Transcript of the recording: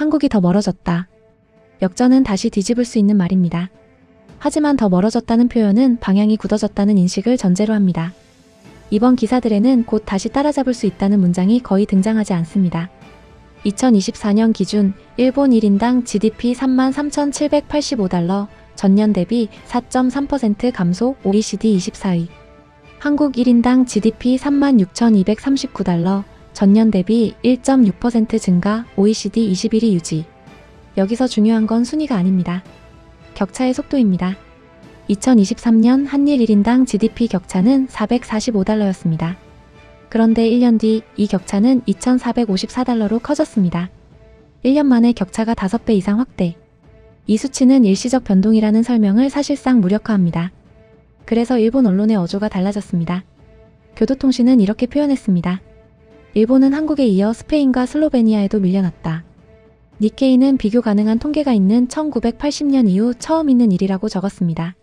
한국이 더 멀어졌다. 역전은 다시 뒤집을 수 있는 말입니다. 하지만 더 멀어졌다는 표현은 방향이 굳어졌다는 인식을 전제로 합니다. 이번 기사들에는 곧 다시 따라잡을 수 있다는 문장이 거의 등장하지 않습니다. 2024년 기준 일본 1인당 GDP 33,785달러, 전년 대비 4.3% 감소 OECD 24위. 한국 1인당 GDP 36,239달러, 전년 대비 1.6% 증가 OECD 21위 유지. 여기서 중요한 건 순위가 아닙니다. 격차의 속도입니다. 2023년 한일 1인당 GDP 격차는 445달러였습니다. 그런데 1년 뒤 이 격차는 2,454달러로 커졌습니다. 1년 만에 격차가 5배 이상 확대. 이 수치는 일시적 변동이라는 설명을 사실상 무력화합니다. 그래서 일본 언론의 어조가 달라졌습니다. 교도통신은 이렇게 표현했습니다. 일본은 한국에 이어 스페인과 슬로베니아에도 밀려났다. 니케이는 비교 가능한 통계가 있는 1980년 이후 처음 있는 일이라고 적었습니다.